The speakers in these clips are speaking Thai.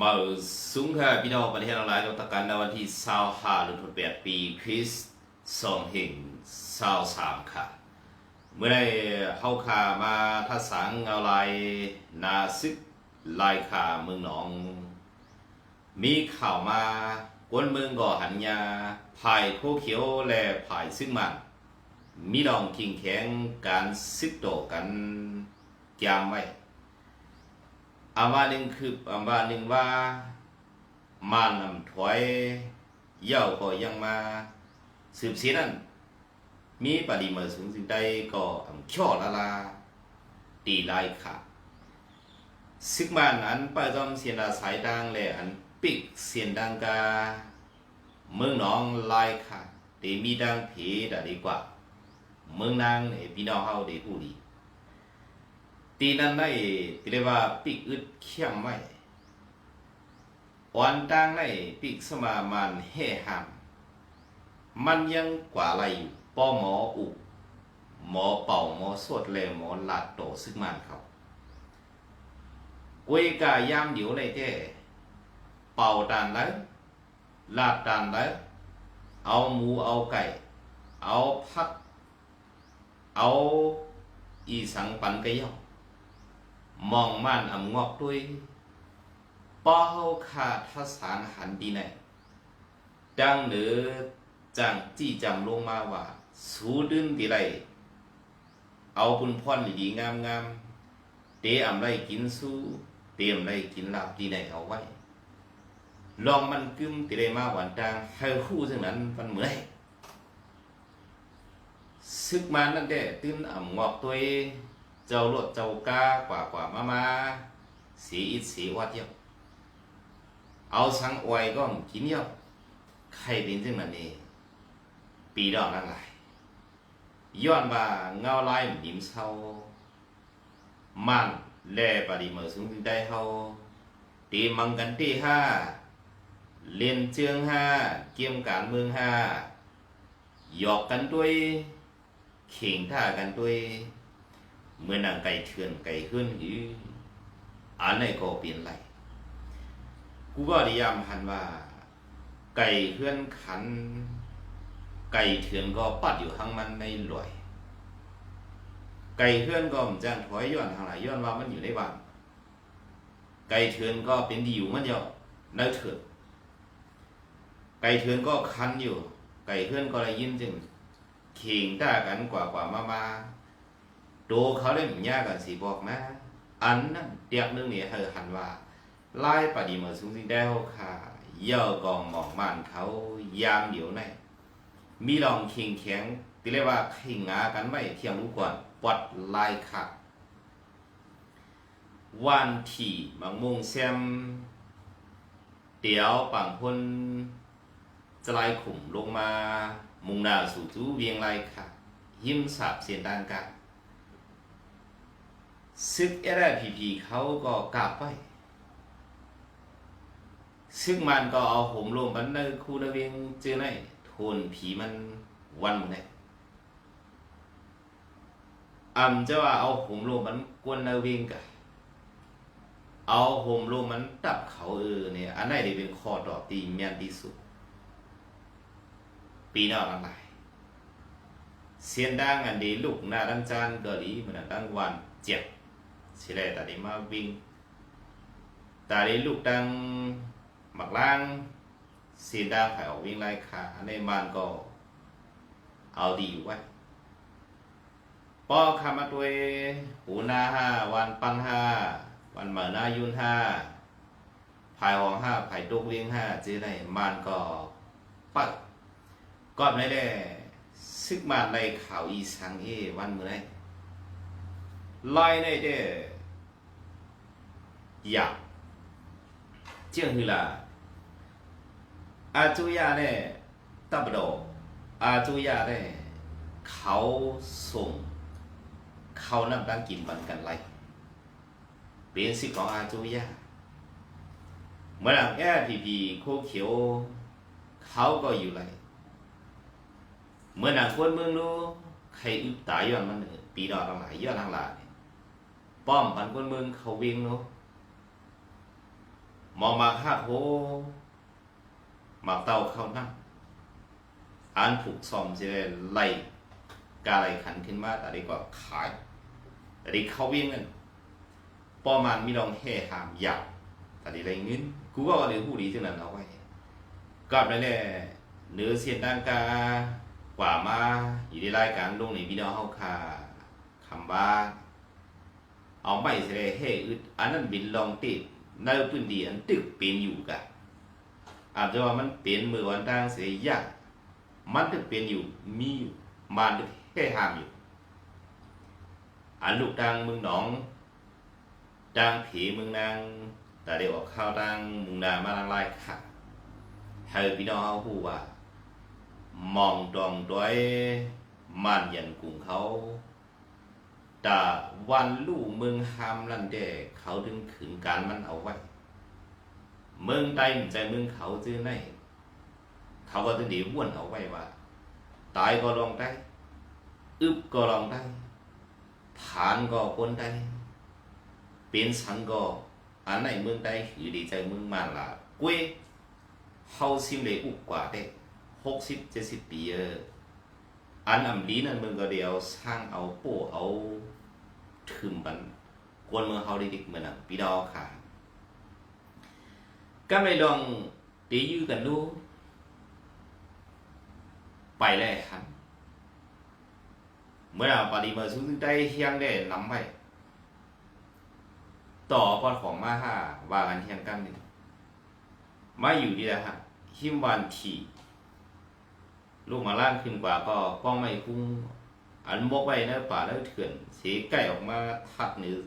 มาสูงค่ะพี่น้องประเทศออนไลน์เราตะกันในวันที่25หรือ8ปีคริสต์2023ค่ะ เมื่อได้เข้าขามาทัศงเอาลายนาซึกลายขาเมืองหนอง มีข่าวมากวนเมืองก่อหันยาภายโคเขียวและภายซึ่งมันมีลองคิงแข็งการซึกโตกันยามไว้ อามาหนึ่งคืออามาหนึ่งว่า มานำถอยเย่าก็ยังมาสืบเสียนั่นมีปฏิมาสูงสิ่งใดก็อำช่อละลาตีลายขาซึกมันอันป้าจอมเสียนดาสายดังและอันปิกเสียนดังกา เมืองหนองลายขาตีมีดังผีดาดีกว่า เมืองนางเนี่ยพี่น้องเฮาได้ผู้ดี ตีนั้นได้ตีเรียกว่าปีกอึดเขี้ยมไว้วันตังได้ปีกสมามันเฮหามมันยังกว่าอะไรอยู่ป้อหมออุหมอเป่าหมอสวดเลหมอลาดโตซึ่งมันเขากุยกายามเดียวในเท่เป่าตานแล้วลาดตานแล้วเอาหมูเอาไก่ เอาพักเอาอีสังปันกะยอ มองม่านอำงอกด้วยป้อเฮาขาดทัศานหันดีไหนดังหรือจังจี้จำลงมาว่า สูดึงดีไรเอาบุญพรดีๆงามๆเตอำไรกินสู้เตรียมไรกินลาบดีไหนเอาไว้ ลองมันกึมติได้มาหวานจางให้คู่ซึ่งนั้นมันเหมือนซึกมันนั่นแด้ตื้นอ่ำงอกตัวเอง เจ้าลวดเจ้ากากว่ากว่ามามาสีอิดสีวัดเยอะเอาสังอวยก็กินเยอะใครเป็นซึ่งมันนี่ปีดอกนั่นไรย้อนว่าเงาลายหนิมเศร้ามันแลปฏิมาสูงถึงได้เฮาตีมังกันที่ห้าเลียนเจืองห้าเกี่ยมการเมืองห้าหยอกกันด้วยเข่งท่ากันด้วย เมื่อนางไก่เถื่อนไก่ขึ้นอยู่อันไหนก็เปลี่ยนไรกูก็นิยามหันว่า ไก่เพื่อนขัน ไก่เถื่อนก็ปัดอยู่ข้างมันในลอยไก่เพื่อนก็มันจะถอยย้อนทางไหนย้อนว่ามันอยู่ในบ้านไก่เถื่อนก็เป็นดีอยู่มันเดียวในเถื่อนไก่เถื่อนก็คันอยู่ ไก่เพื่อนก็ได้ยินจึงเข่งด่ากันกว่ากว่ามามา โดเขาได้หยากันสีบอกนะอันนั้นเตียกนึงเนี่เธอหันว่าไล่ปฏิมาสูงสิงได้เขาค่ะเย่อกองหมองมันเขายามเดียวในมีลองเคียงแข็งที่เรียกว่าขิงงากันไม่เที่ยงรู้ก่อนปวัดลายค่ะวันที่บางมงแซมเดี๋ยวปังพ้นจะไล่ขุมลงมา มุงนาสู่จูเวียงไล่ค่ะยิ้มสาบเสียงดังกัน ซึกเอรพีพีเขาก็กลับไปซึ่งมันก็เอาผมรวมมันในคูนเวียงเจอในโทนผีมันวันมึงไงอ่ำจะว่าเอาผมรวมมันกวนนเวียงกะเอาผมรวมมันตับเขาเออเนี่ยอันไหนที่เป็นข้อตอบตีแม่นที่สุด ปีน้าทั้งหลายเสียนดังอันดีลูกหน้าดังจานเกาหลีเหมือนดังวันเจ็บ สิแลตาดีมาวิ่งตาดีลูกดังหมักล่างสีดาไผ่ออกวิ่งไล่ขาในบ้านก็เอาดีอยู่ไว้ป้อคามาตัวหูหน้าห้าวันปังห้าวันเหมือหน้ายุนห้าภายหองห้าภายดกวิ่งห้าจีในมานก็ปักก็ไม่ได้ซึกมาในข่าวอีสังเอวันเมื่อไร ไล่ในเด้อยากเจียงคือละอาจุยาเนี่ยตับโดอาจุยาเนี่ยเขาส่งเขานำดังกินมันกันไรเป็นสิทธิ์ของอาจุยาเมื่อหลังแอพีพีโคเขียวเขาก็อยู่ไรเมื่อหนังคนเมืองรู้ใครอึดตายย้อนมันเนี่ยปีดอกทั้งหลายย้อนทั้งหลาย ป้อมพันคนเมืองเขาวิ่งเนาะมองมาค่าโหมาเต้าเข้านั่งอันผูกซอมจะได้ไล่กาไล่ขันขึ้นมาแต่ดีกว่าขายแต่ดีเขาวิ่งนั่นป้อมันมีลองแห่หามยาวแต่ดีไรเงินกูก็เอาเรื่องผู้ดีที่นั่นเอาไว้กับนั่นแหละเนื้อเสียนดังกากว่ามาอยู่ในรายการลงในพี่น้อเฮาค่ะคำว่า เอาไม่เสยให้อึดอันนั้นบินลองติดในพื้นที่อันตึกเป็นอยู่กะอาจจะว่ามันเป็นมือวันทางเสียยากมันตึกเป็นอยู่มีอยู่มันตึกให้ห้ามอยู่อันลูกทางมืองหนองทางผีมืองนางแต่เดี๋ยวออกข้าวทางมุงนามาทางไล่ค่ะให้พี่น้องเขาพูดว่ามองตรงด้วยมันยันกลุ่มเขา แต่วันลู่เมืองฮามนั่นเดเขาถึงขืนการมันเอาไว้ เมืองใดมันใจเมืองเขาจื้อไหนเขาก็จะดี๋ยวนเอาไว้ว่า ตายก็ลองได้อึบก็ลองได้ฐานก็คนได้เป็นสังก็อันไหนเมืองใดคือดีใจเมืองมันละกุ้ยเฮาซิมเลยอุกกว่าได้หกสิบเจ็ดสิบปีเอออันอำลีนั่นมึงก็เดียวสร้างเอาโป้เอา ถึมบันกวนเมืองเฮาได้ดิกเหมือนอะพี่ดอค่ะก็ไม่ลองตียื้อกันดูไปเลยครับเมื่อปฏิมาสุดได้เฮียงได้นำไปต่อปอดของมาห้าว่ากันเทียงกันหนึ่งมาอยู่ดีแล้วฮะหิมวันทีลูกมาล่างขึ้นกว่าก็ป้องไม่คุ้ง อันบกไว้นะป่าแล้วเถื่อนเสียไก่ออกมาทัดหรือ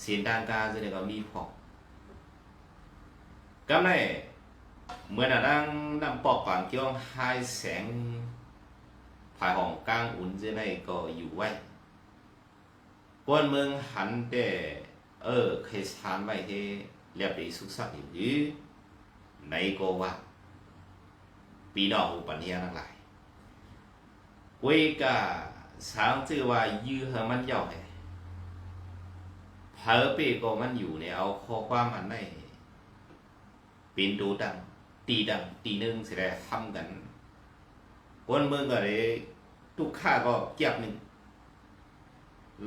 เสียงดังกาจะได้ก็มีพอกก็ไม่เมื่อนั่งนำปอกก่อนเกี่ยวให้แสงภายของกลางอุ่นจะได้ก็อยู่ไว้กวนเมืองหันแต่เออเคยทานไว้ที่เรียบดีสุขสักอยู่หรือในก็ว่าปีนอกอุปัญญาทั้งหลาย เวกาสางจือว่ายื้อให้มันยาวให้เพอเปก็มันอยู่ในเอาข้อความมันในเป็นดูดัง ตีดัง ตีหนึ่งเสิได้ทำกันคนเมืองก็เลยทุกข้าก็เก็บหนึ่ง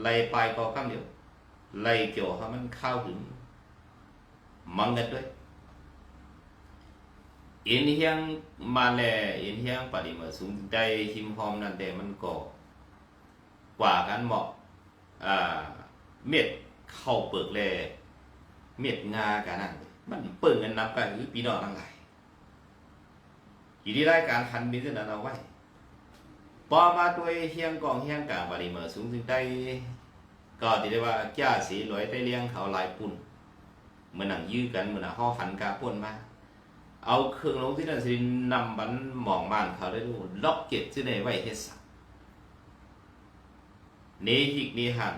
ไล่ไปก็คำเดียวไล่เกี่ยวให้มันเข้าถึงมังกันด้วย เอ็นเฮียงมาแลเอ็นเฮียงปฏิมาสูงได้หิมหอมนั่นแต่มันก็กว่ากันเหมาะอ่าเม็ดเข้าเปิกแลเม็ดงากันนั่นมันเปิ่งกันนับกันคือพี่น้องทั้งหลายอยู่ที่รายการทันมีเท่านั้นเอาไว้พอมาตัวเฮียงกองเฮียงกลางปฏิมาสูงถึงได้ก็ที่ได้ว่าแก้าสีลอยได้เลี้ยงเขาหลายปุ่นเหมือนหนังยื้อกันเหมือนหนังห่อหันกาป่นมา เอาเครื่องลงที่นั่นสินำบันหมองบ้านเขาได้ดูล็อกเก็ตที่ในไว้เฮ็ดสักเนหิกเนหัน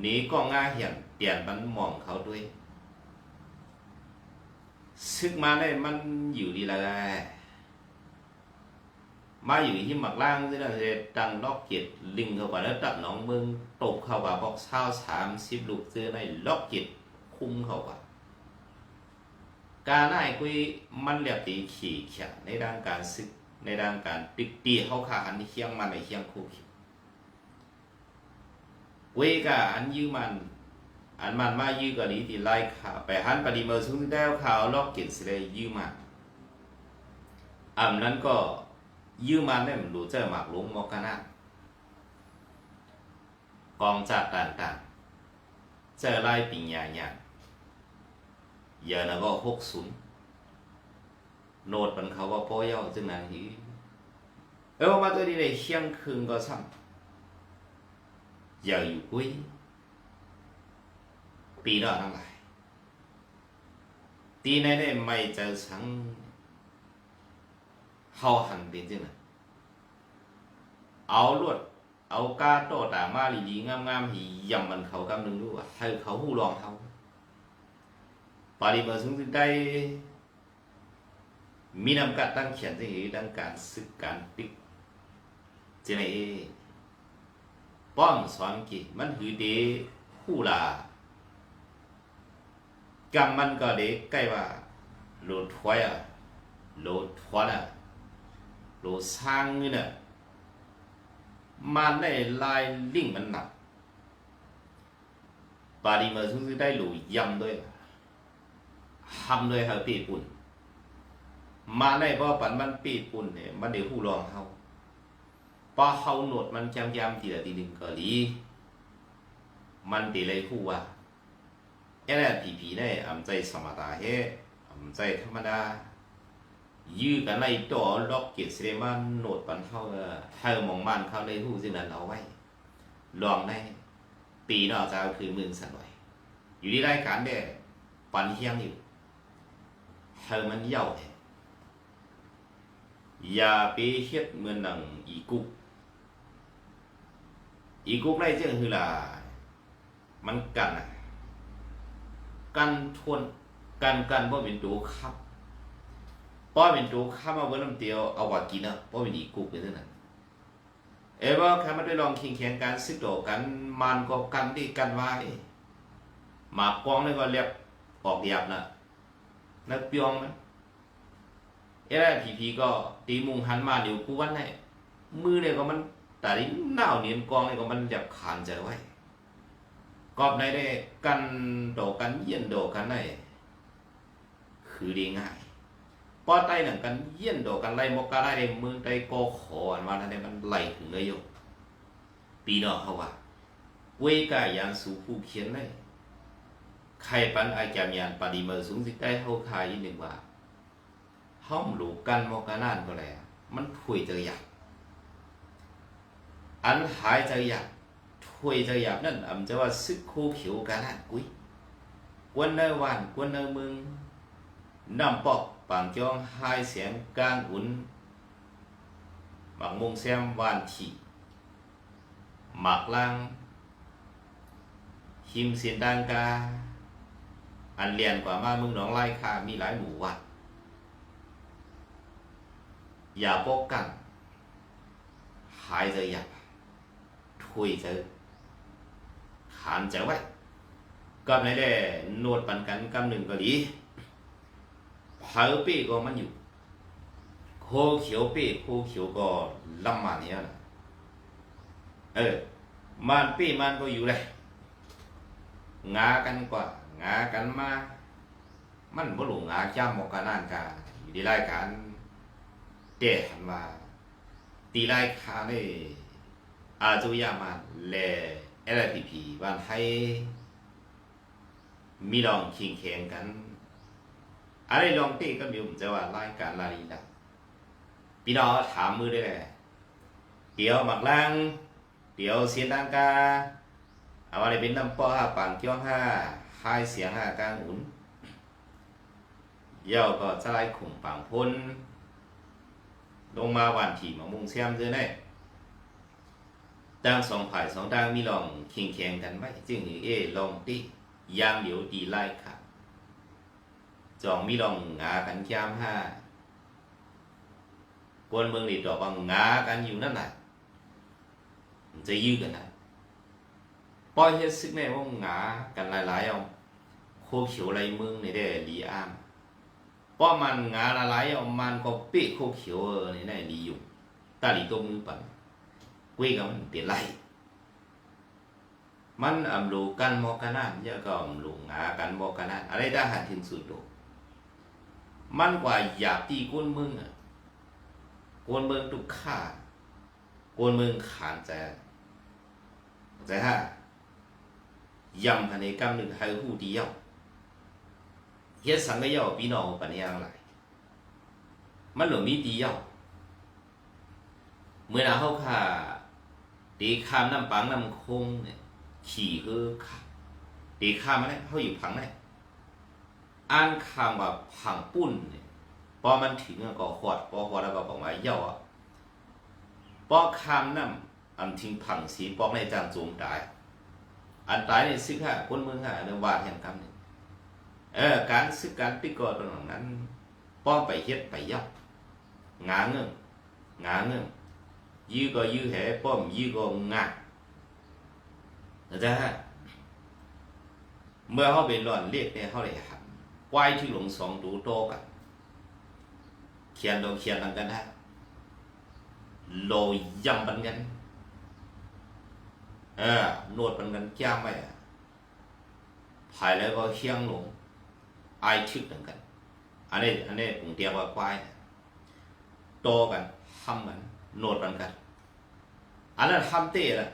เนก็ง่าเหียนเปลี่ยนบันหมองเขาด้วย ซึกมาได้มันอยู่ดีละมาอยู่ที่หมักล่างที่นั่นสิดังล็อกเก็ตลิงเข้าไปแล้วตัดหนองเมึงตบเข้าไปบอกเช้าสามสิบลูกเจอในล็อกเก็ตคุ้มเข้าไป การได้คุยมันเรียบตีขี่เขียในด้านการซึกในด้านการติดตีเขาขาอันเคียงมันในเคียงคู่เขียเวกาอันยื้อมัน อันมันมายื้อก็ดีที่ไล่ขาไปหันปฏิเมอสุนได้ข่าวลอกกินสิเลยยื้อมันอันนั้นก็ยื้อมันได้มันรู้เจอหมากลุงมอกกันนะกองจัดต่างๆเจอไล่ปิญญาญา อย่านะก็หกศูนย์โนดมันเขาว่าพ่อย่อจึงนั่นทีเออมาตัวนี้เลยเชียงคืนก็ซ้ำอย่าอยู่กุ้ยปีนอทั้งหลายตีในี่ยไม่จะสั่งเฮาหันเป็นจึงนะเอาลวดเอากาโตตามาลีๆงามๆหียำมันเขากำนึงด้วยาให้เขาหู้ลองเขา ปฏิบัติสูงสุดได้มีนำการตั้งเขียนที่ดังการศึกการปิกเจไหนป้อมสอนกิมันหือเดผู้ลากำมันก็เด็กใกล้ว่าโหลดถวยอะโหลดถวนอะโหลดสร้างเงินอะมันได้ลายลิ่งมันหนักปาดีมาซึ่งได้หลูยำด้วย ทำด้วยเฮาปีปุ่น มาในบ่ปันมันปีปุ่นเนี่ยมันเดี๋ยวผู้รองเฮาพอเฮาโหนดมันจำยำทีละทีหนึ่งก็ดีมันตีเลยผู้ว่าเอ้ยผีผีเนี่ยอำใจสมตาเฮอำใจธรรมดา ยื้อกันในตัวล็อกเกียรติเสด็จมันโหนดปันเข้าเธอมองมันเข้าเลยผู้ซึ่งนั้นเอาไว้ ลองได้ปีนอกจากคือมึงสันหน่อย อยู่ที่รายการเด้ปันเฮียงอยู่ เธอมันเย่าแท้อย่าไปเฮ็ดเหมือนนังอีกุกอีกุกได้เจ้าคือล่ะมันกันกันทวนกันกันเพราะเป็นตัวครับเพราะเป็นตัวข้ามาเบิ่ลำเตียวเอาว่ากินอะเพราะเป็นอีกุกเป็นเท่านั้นเอว่าแค่มาได้ลองคิงแข่งกันสิโดกันมันก็กันที่กันไว้หมากกองนี่ก็เรียบออกหยาบนะ นักเปียงนะเอ้ยผีผีก็ตีมุงหันมาเดี๋ยวกูวันไหนมือเนี่ยก็มันแต่ที่หน้าเนียนกองเนี่ยก็มันแบบขานใจไว้กอบในได้กันโดกันเยี่ยนโดกันได้คือดีง่ายปอใต้หนังกันเยี่ยนโดกันไล่มกกาได้เมืองใต้ก็ขออันว่านั่นเนี่ยมันไหลถึงเลยโยปีนอเขาว่าเวกายันสูผู้เขียนได้ ใครปันอาจามยานปาดีเมอร์สูงสิได้เท่าคายยี่หนึ่งว่าห้องหลูกันมอกานานก็แล้วมันถุยเจออยากอันหายเจออยากถุยเจออยากนั่นอำจะว่าซึกคู่ผิวกาลานกุ้ยกวนเนวานกวนเนมึงน้ำปอกปางจองหายเสียงกลางอุ่นบางมงแซมวานฉีหมากลางหิมเสียนดังกา อันเรียนกว่ามามึงน้องไล่ค่ามีหลายหมู่วัดอย่าปกกันหายใจอยาถุยเจขานใจไว้ก็ไม่ได้นวดปันกันกำหนึ่งก็ดีเผาปีก็มันอยู่โคเขียวปีโคเขียวก็ลำมาเนี้ยนะเออมันปีมันก็อยู่เลยงากันกว่า งากันมา มันบ่หลงงาจ้ามกกันนั่นกาอยู่ที่รายการเดหันมาตีรายการนี่อาจุยามันแล LPP บ้านไทยมีลองคิงแข่งกัน อะไรลองตีก็มีผมจะว่ารายการลาลีละพี่น้องถามมือได้เลยเดี๋ยวหมักลังเดี๋ยวเสียงดังกาเอาอะไรเป็นน้ำป้อห้าปังเกี้ยวห้า hai เสียงห้ากางอุ่นเย่าก็จะไล่ขุมปังพ้น ลงมาวันที่มะมุงเสียมเจอได้ดังสองฝ่ายสองดังมีลองเคิงแข่งกันไหมจึงเอลองตียางเดียวดีไล่ค่ะจองมีลองงากันยามห้ากวนเมืองนี่ดอกว่างากันอยู่นั่นแหละจะยื้อกันนะ ปล่อยเฮ็ดซึกแน่ว่างากันหลายๆเอาโคเขียวไรเมืองนี่ได้ลีอามป้อมันหงาหลายๆเอามันก็เป๊ะโคเขียวเออนี่ได้ลีอยู่ตาลีตัวมือปั่น quy cái mình tiền lại man am lu kan mo kanan ya ka am lu nga kan mo kanan อะไรได้หันถึงสุดโลมันกว่าอยากตีก้นมึงอะก้นมึงตุกข่าก้นมึงขานใจใจฮะ ยำภายในกำหนึ่งให้หูเดียวเฮ็ดสังก็ย่อพี่น้องปัญญาอะไรมันหลวมีเดียวเมื่อนาเข้าค่ะตีข้ามน้ำปังน้ำคงเนี่ยขี่คือข้าตีข้ามมาเนี่ยเขาอยู่ผังเนี่ยอ่านคำว่าผังปุ้นเนี่ยพอมันถึงก็ขวดพอขวดแล้วก็บอกว่าเย่าอะพอข้ามน้ำอันทิ้งผังสีปอกในจางจูงตาย อันตายในซึกฮะคนเมืองฮะเรื่องวาดแห่งคำเนี่ยเออการซึกการปิกอตรงนั้น ป้อมไปเฮ็ดไปย่างาเงื่งงาเงื่ง dư có dư hệ bom dư có ngạc ra เมื่อเขาไปร่อนเรียกเนี่ยเขาเลยหันควายที่หลงสองตัวโตกันเขียนโดเขียนนังกันฮะโลยำปันกัน เออโนดปันกันจ้ามไปอะภายแล้วก็เคียงหลงไอายชึกนังกัน อันนี้อันนี้ผมเตียมว่าควายโตกันห้ำกันโนดปันกันอันนั้นห้ำเต้ละ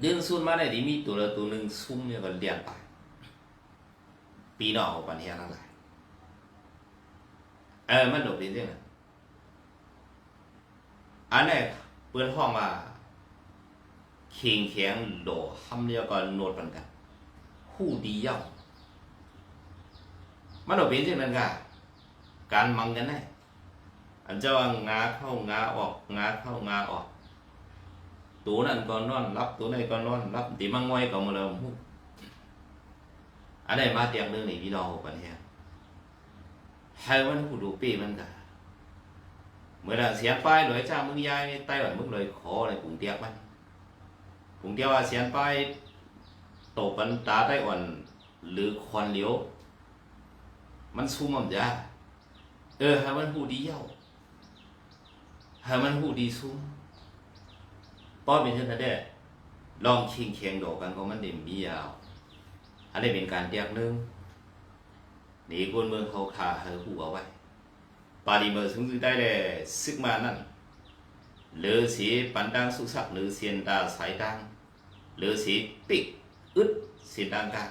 เดินซุนมาได้ดีมีตัวละตัวหนึ่งซุ่มเนี่ยก็เลียนไปปีนอกปันเฮียนั่นแหละเออมันโดดเป็นเรื่องนั้นอันนี้เปิดห้องว่า เคียงแข็งโดทำเรียกว่าโนดปันกันผู้ดีเย่ามันโดดเป็นเรื่องนั้นกะการมังกันได้อันเจ้าว่างาเข้างาออกงาเข้างาออกตัวนั้นก็นอนรับตัวนี้ก็นอนรับตีมังง่อยก็มาเริ่มหูอันนี้มาเตียงเรื่องนี้พี่น้องปันเฮีย hai vẫn hụ đủ pi vẫn cả mới là xiên pai lưỡi cha mưng yai tay ở mức lưỡi khó này cũng tiếc มัน cũng tiếc ว่าเสียนไปตกกันตาได้อ่อนหรือควันเหลียว มันซูมมันจ้าเออให้มันหูดีเย้าให้มันหูดีซูมป้อเป็นเช่นนั้นเด้ลองคิงเคียงดอกกันก็มันเด่มมียาวอันนี้เป็นการเตียกหนึงหนีคนเมืองเขาขาเฮอหูเอาไว้ปาดีเมอร์สูงสุดได้เลยซึกมานั่นหรือสีปันดังสุสักหรือเสียนตาสายดัง หรือสีปิกอึดสีดังกา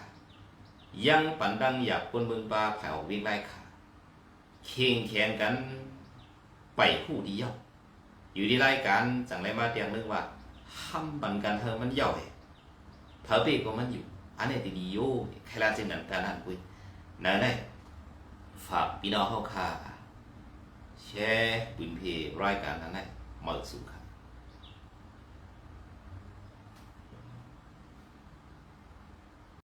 ยังปันดังอยากคนเมืองปลาแผ่ววิ่งไล่ขาเคียงแข่งกันไปหูเดียวอยู่ที่รายการจังไรมาเตียงนึกว่าห้ามปันกันเธอมันย่อยเธอปีก็มันอยู่อันนี้ตีดีโยใครลาเจนนันการนั่นกุยนั่นแหละฝากพี่น้องเขาค่ะแชร์ปืนเพรายการนั้นแหละมาสู่ค่ะ